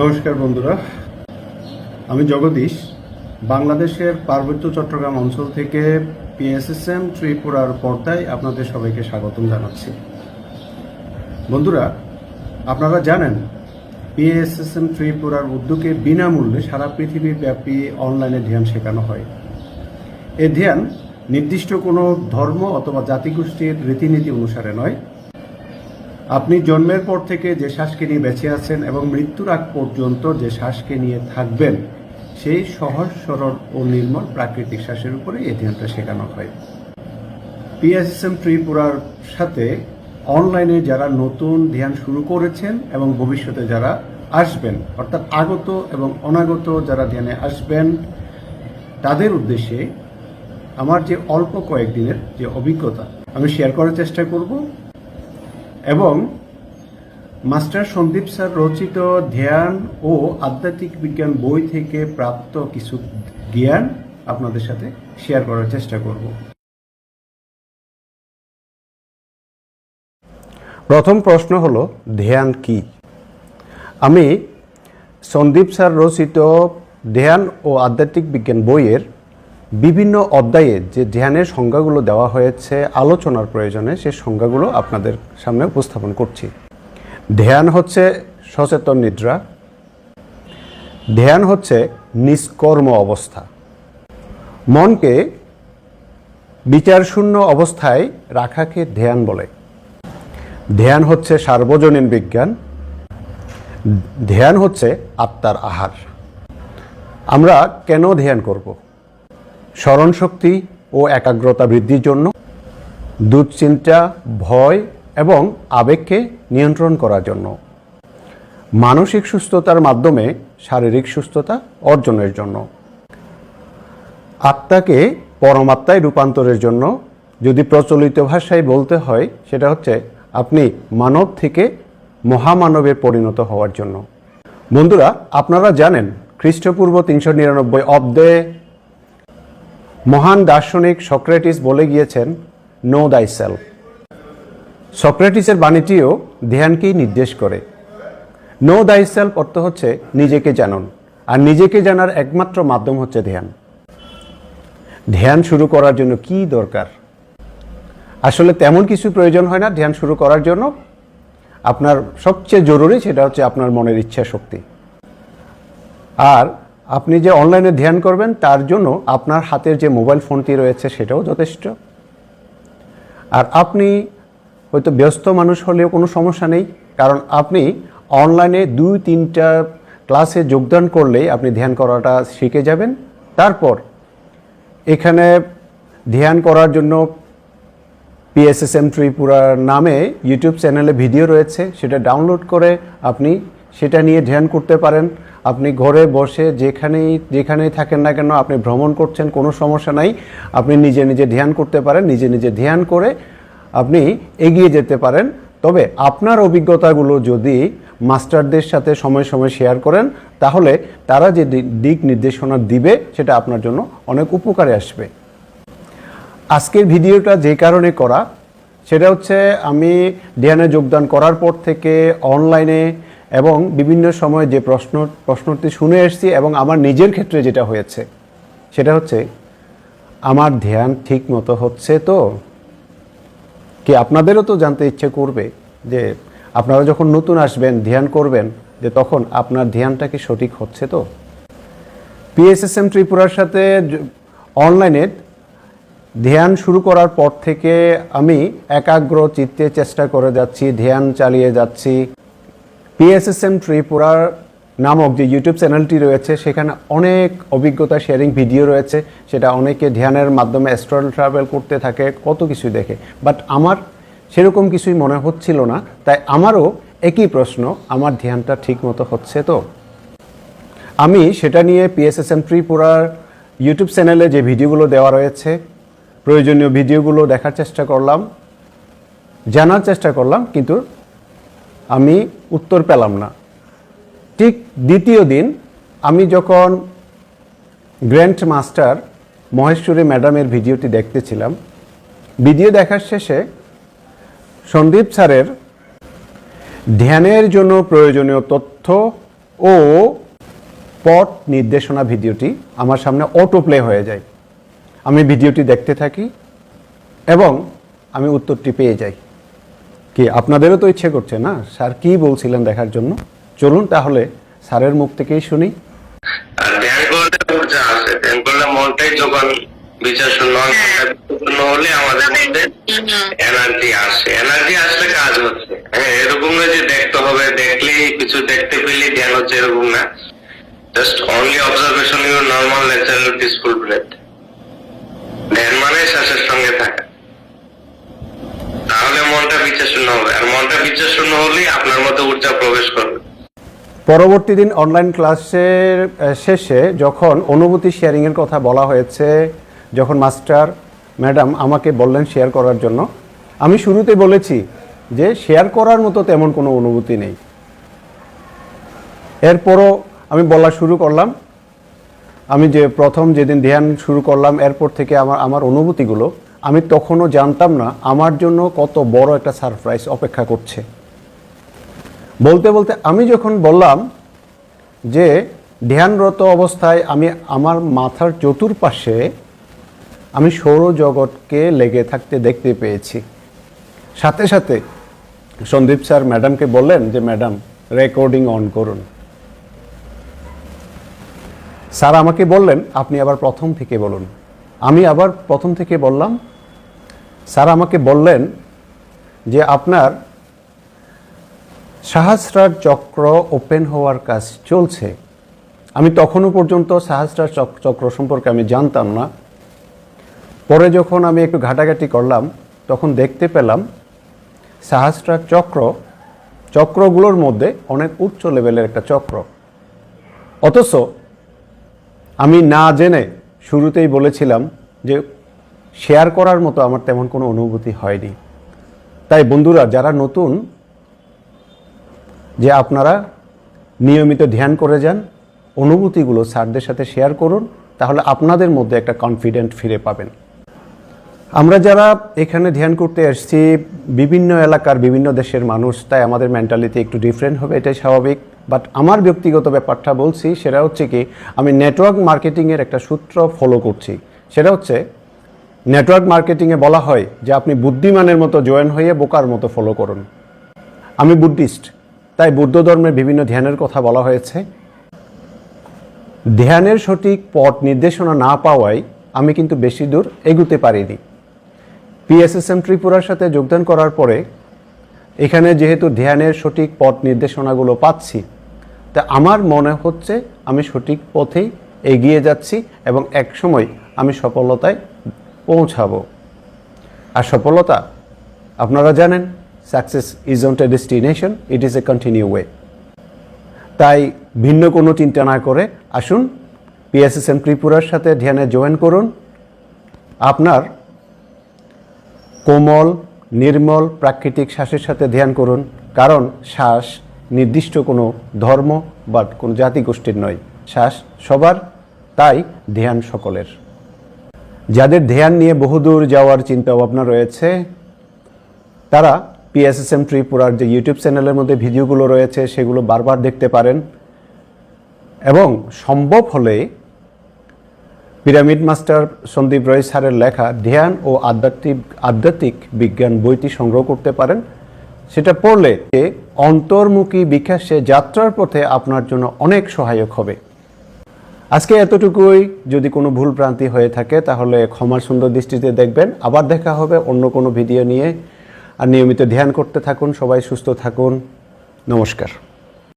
নমস্কার বন্ধুরা। আমি জগদীশ। বাংলাদেশের পার্বত্য চট্টগ্রাম অঞ্চল থেকে পিএসএসএম ত্রিপুরার পর্দায় আপনাদের সবাইকে স্বাগতম জানাচ্ছি। বন্ধুরা, আপনারা জানেন পিএসএসএম ত্রিপুরার উদ্যোগে বিনামূল্যে সারা পৃথিবী ব্যাপী অনলাইনে ধ্যান শেখানো হয়। এ ধ্যান নির্দিষ্ট কোনো ধর্ম অথবা জাতিগোষ্ঠীর রীতিনীতি অনুসারে নয় আপনি জন্মের পর থেকে যে শ্বাসকে নিয়ে বেঁচে আছেন এবং মৃত্যুর আগ পর্যন্ত যে শ্বাসকে নিয়ে থাকবেন, সেই সহজ, সরল ও নির্মল প্রাকৃতিক শ্বাসের উপরে এই ধ্যানটা শেখানো হয়। পিএসএম ত্রিপুরার সাথে অনলাইনে যারা নতুন ধ্যান শুরু করেছেন এবং ভবিষ্যতে যারা আসবেন, অর্থাৎ আগত এবং অনাগত যারা ধ্যানে আসবেন, তাদের উদ্দেশ্যে আমার যে অল্প কয়েকদিনের যে অভিজ্ঞতা, আমি শেয়ার করার চেষ্টা করব। এবং মাস্টার সন্দীপ স্যার রচিত ধ্যান ও আধ্যাত্মিক বিজ্ঞান বই থেকে প্রাপ্ত কিছু জ্ঞান আপনাদের সাথে শেয়ার করার চেষ্টা করব। প্রথম প্রশ্ন হলো, ধ্যান কি? আমি সন্দীপ স্যার রচিত ধ্যান ও আধ্যাত্মিক বিজ্ঞান বইয়ের বিভিন্ন অধ্যায়ে যে ধ্যানের সংজ্ঞাগুলো দেওয়া হয়েছে, আলোচনার প্রয়োজনে সে সংজ্ঞাগুলো আপনাদের সামনে উপস্থাপন করছি। ধ্যান হচ্ছে সচেতন নিদ্রা। ধ্যান হচ্ছে নিষ্কর্ম অবস্থা। মনকে বিচারশূন্য অবস্থায় রাখাকে ধ্যান বলে। ধ্যান হচ্ছে সার্বজনীন বিজ্ঞান। ধ্যান হচ্ছে আত্মার আহার। আমরা কেন ধ্যান করব? স্মরণশক্তি ও একাগ্রতা বৃদ্ধির জন্য দুশ্চিন্তা, ভয় এবং আবেগকে নিয়ন্ত্রণ করার জন্য। মানসিক সুস্থতার মাধ্যমে শারীরিক সুস্থতা অর্জনের জন্য। আত্মাকে পরমাত্মায় রূপান্তরের জন্য যদি প্রচলিত ভাষায় বলতে হয়, সেটা হচ্ছে আপনি মানব থেকে মহামানবে পরিণত হওয়ার জন্য। বন্ধুরা, আপনারা জানেন খ্রিস্টপূর্ব তিনশো নিরানব্বই অব্দে মহান দার্শনিক সক্রেটিস বলে গিয়েছেন, নো দাই সেলফ সক্রেটিসের বাণীটিও ধ্যানকেই নির্দেশ করে। নো দাই সেলফ অর্থ হচ্ছে নিজেকে জানুন, আর নিজেকে জানার একমাত্র মাধ্যম হচ্ছে ধ্যান। ধ্যান শুরু করার জন্য কি দরকার? আসলে তেমন কিছু প্রয়োজন হয় না ধ্যান শুরু করার জন্য। আপনার সবচেয়ে জরুরি সেটা হচ্ছে আপনার মনের ইচ্ছা শক্তি। আর আপনি যে অনলাইনে ধ্যান করবেন, তার জন্য আপনার হাতের যে মোবাইল ফোনটি রয়েছে, সেটাও যথেষ্ট। আর আপনি হয়তো ব্যস্ত মানুষ হলেও কোনো সমস্যা নেই, কারণ আপনি অনলাইনে দুই, তিনটা ক্লাসে যোগদান করলেই আপনি ধ্যান করাটা শিখে যাবেন। তারপর এখানে ধ্যান করার জন্য পিএসএসএম ত্রিপুরার নামে ইউটিউব চ্যানেলে ভিডিও রয়েছে, সেটা ডাউনলোড করে আপনি সেটা নিয়ে ধ্যান করতে পারেন। আপনি ঘরে বসে যেখানেই যেখানেই থাকেন না কেন, আপনি ভ্রমণ করছেন, কোনো সমস্যা নাই। আপনি নিজে নিজে ধ্যান করতে পারেন, নিজে নিজে ধ্যান করে আপনি এগিয়ে যেতে পারেন। তবে আপনার অভিজ্ঞতাগুলো যদি মাস্টারদের সাথে সময় সময় শেয়ার করেন, তাহলে তারা যে দিক নির্দেশনা দিবে, সেটা আপনার জন্য অনেক উপকারে আসবে। আজকের ভিডিওটা যে কারণে করা, সেটা হচ্ছে আমি ধ্যানে যোগদান করার পর থেকে অনলাইনে এবং বিভিন্ন সময় যে প্রশ্ন, প্রশ্নটি শুনে এসেছি এবং আমার নিজের ক্ষেত্রে যেটা হয়েছে, সেটা হচ্ছে, আমার ধ্যান ঠিক মতো হচ্ছে তো? কি আপনাদেরও তো জানতে ইচ্ছে করবে যে আপনারা যখন নতুন আসবেন, ধ্যান করবেন, যে তখন আপনার ধ্যানটা কি সঠিক হচ্ছে তো? পিএসএসএম ত্রিপুরার সাথে অনলাইনে ধ্যান শুরু করার পর থেকে আমি একাগ্র চিত্তে চেষ্টা করে যাচ্ছি, ধ্যান চালিয়ে যাচ্ছি। পিএসএসএম ত্রিপুরার নামক যে ইউটিউব চ্যানেলটি রয়েছে, সেখানে অনেক অভিজ্ঞতা শেয়ারিং ভিডিও রয়েছে, সেটা অনেকে ধ্যানের মাধ্যমে অ্যাস্ট্রাল ট্রাভেল করতে থাকে, কত কিছু দেখে। বাট আমার সেরকম কিছুই মনে হচ্ছিল না, তাই আমারও একই প্রশ্ন, আমার ধ্যানটা ঠিক মতো হচ্ছে তো? আমি সেটা নিয়ে পিএসএসএম ত্রিপুরার ইউটিউব চ্যানেলে যে ভিডিওগুলো দেওয়া রয়েছে, প্রয়োজনীয় ভিডিওগুলো দেখার চেষ্টা করলাম, জানার চেষ্টা করলাম, কিন্তু আমি উত্তর পেলাম না। ঠিক দ্বিতীয় দিন আমি যখন গ্র্যান্ড মাস্টার মহেশ্বরী ম্যাডামের ভিডিওটি দেখতেছিলাম, ভিডিও দেখার শেষে সন্দীপ স্যারের ধ্যানের জন্য প্রয়োজনীয় তথ্য ও পট নির্দেশনা ভিডিওটি আমার সামনে অটো প্লে হয়ে যায়। আমি ভিডিওটি দেখতে থাকি এবং আমি উত্তরটি পেয়ে যাই। কি আপনাদেরও তো ইচ্ছে করছে না? স্যার কি বলছিলেন দেখার জন্য? চলুন তাহলে স্যারের মুখ থেকেই শুনি। ধ্যান করলে ঊর্জা আসে ধ্যান করলে মনটাই যখন বিচার শূন্য হয়, হলে আমাদের মধ্যে এনার্জি আসে। এনার্জি আসলে কাজ হচ্ছে। হ্যাঁ এরকম না যে দেখতে হবে দেখলেই কিছু দেখতে পেলেই ধ্যান হচ্ছে এরকম না। Just only observation your normal natural peaceful breath ধ্যান মানে শ্বাসের সঙ্গে থাকা। তাহলে মনটা বিচার শূন্য হবে। আর মনটা বিচার শূন্য হলেই আপনার মধ্যে ঊর্জা প্রবেশ করবে। পরবর্তী দিন অনলাইন ক্লাসের শেষে যখন অনুভূতি শেয়ারিংয়ের কথা বলা হয়েছে, যখন মাস্টার, ম্যাডাম আমাকে বললেন শেয়ার করার জন্য, আমি শুরুতে বলেছি যে শেয়ার করার মতো তেমন কোনো অনুভূতি নেই। এরপরও আমি বলা শুরু করলাম। আমি যে প্রথম যেদিন ধ্যান শুরু করলাম, এরপর থেকে আমার আমার অনুভূতিগুলো আমি তখনও জানতাম না আমার জন্য কত বড় একটা সারপ্রাইজ অপেক্ষা করছে। বলতে বলতে আমি যখন বললাম যে ধ্যানরত অবস্থায় আমি আমার মাথার চতুর্পাশে আমি সৌরজগৎকে লেগে থাকতে দেখতে পেয়েছি। সাথে সাথে সন্দীপ স্যার ম্যাডামকে বললেন যে, ম্যাডাম, রেকর্ডিং অন করুন। স্যার আমাকে বললেন, আপনি আবার প্রথম থেকে বলুন। আমি আবার প্রথম থেকে বললাম স্যার আমাকে বললেন যে আপনার সাহস্রার চক্র ওপেন হওয়ার কাজ চলছে। আমি তখনও পর্যন্ত সাহস্রার চক্র সম্পর্কে আমি জানতাম না। পরে যখন আমি একটু ঘাটাঘাটি করলাম, তখন দেখতে পেলাম সাহস্রার চক্র, চক্রগুলোর মধ্যে অনেক উচ্চ লেভেলের একটা চক্র। অথচ আমি না জেনে শুরুতেই বলেছিলাম যে শেয়ার করার মতো আমার তেমন কোনো অনুভূতি হয়নি। তাই বন্ধুরা, যারা নতুন, যে আপনারা নিয়মিত ধ্যান করে যান, অনুভূতিগুলো স্যারদের সাথে শেয়ার করুন, তাহলে আপনাদের মধ্যে একটা কনফিডেন্ট ফিরে পাবেন। আমরা যারা এখানে ধ্যান করতে এসেছি, বিভিন্ন এলাকার বিভিন্ন দেশের মানুষ, তাই আমাদের মেন্টালিটি একটু ডিফারেন্ট হবে, এটাই স্বাভাবিক। বাট আমার ব্যক্তিগত ব্যাপারটা বলছি, সেটা হচ্ছে কি, আমি নেটওয়ার্ক মার্কেটিংয়ের একটা সূত্র ফলো করছি। সেটা হচ্ছে নেটওয়ার্ক মার্কেটিংয়ে বলা হয় যে আপনি বুদ্ধিমানের মতো জয়েন হয়ে বোকার মতো ফলো করুন। আমি বুদ্ধিস্ট, তাই বুদ্ধ ধর্মের বিভিন্ন ধ্যানের কথা বলা হয়েছে। ধ্যানের সঠিক পথ নির্দেশনা না পাওয়ায় আমি কিন্তু বেশি দূর এগুতে পারিনি। পিএসএসএম ত্রিপুরার সাথে যোগদান করার পরে, এখানে যেহেতু ধ্যানের সঠিক পথ নির্দেশনাগুলো পাচ্ছি, তা আমার মনে হচ্ছে আমি সঠিক পথেই এগিয়ে যাচ্ছি এবং এক সময় আমি সফলতায় পৌঁছাবো। আর সফলতা, আপনারা জানেন success is won't a destination it is a continue way তাই ভিন্ন কোনো চিন্তা না করে আসুন পিএসএসএম ত্রিপুরার সাথে ধ্যানে জয়েন করুন। আপনার কোমল, নির্মল, প্রাকৃতিক শ্বাসের সাথে ধ্যান করুন, কারণ শ্বাস নির্দিষ্ট কোনো ধর্ম বা কোনো জাতিগোষ্ঠীর নয়। শ্বাস সবার, তাই ধ্যান সকলের। যাদের ধ্যান নিয়ে বহুদূর যাওয়ার চিন্তা ভাবনা রয়েছে, তারা পিএসএসএম ত্রিপুরার যে ইউটিউব চ্যানেলের মধ্যে ভিডিওগুলো রয়েছে, সেগুলো বারবার দেখতে পারেন। এবং সম্ভব হলে পিরামিড মাস্টার সন্দীপ রয় স্যারের লেখা ধ্যান ও আধ্যাত্মিক আধ্যাত্মিক বিজ্ঞান বইটি সংগ্রহ করতে পারেন। সেটা পড়লে অন্তর্মুখী বিকাশে যাত্রার পথে আপনার জন্য অনেক সহায়ক হবে। আজকে এতটুকুই। যদি কোনো ভুল প্রান্তি হয়ে থাকে, তাহলে ক্ষমার সুন্দর দৃষ্টিতে দেখবেন। আবার দেখা হবে অন্য কোনো ভিডিও নিয়ে। আর নিয়মিত ধ্যান করতে থাকুন, সবাই সুস্থ থাকুন। নমস্কার।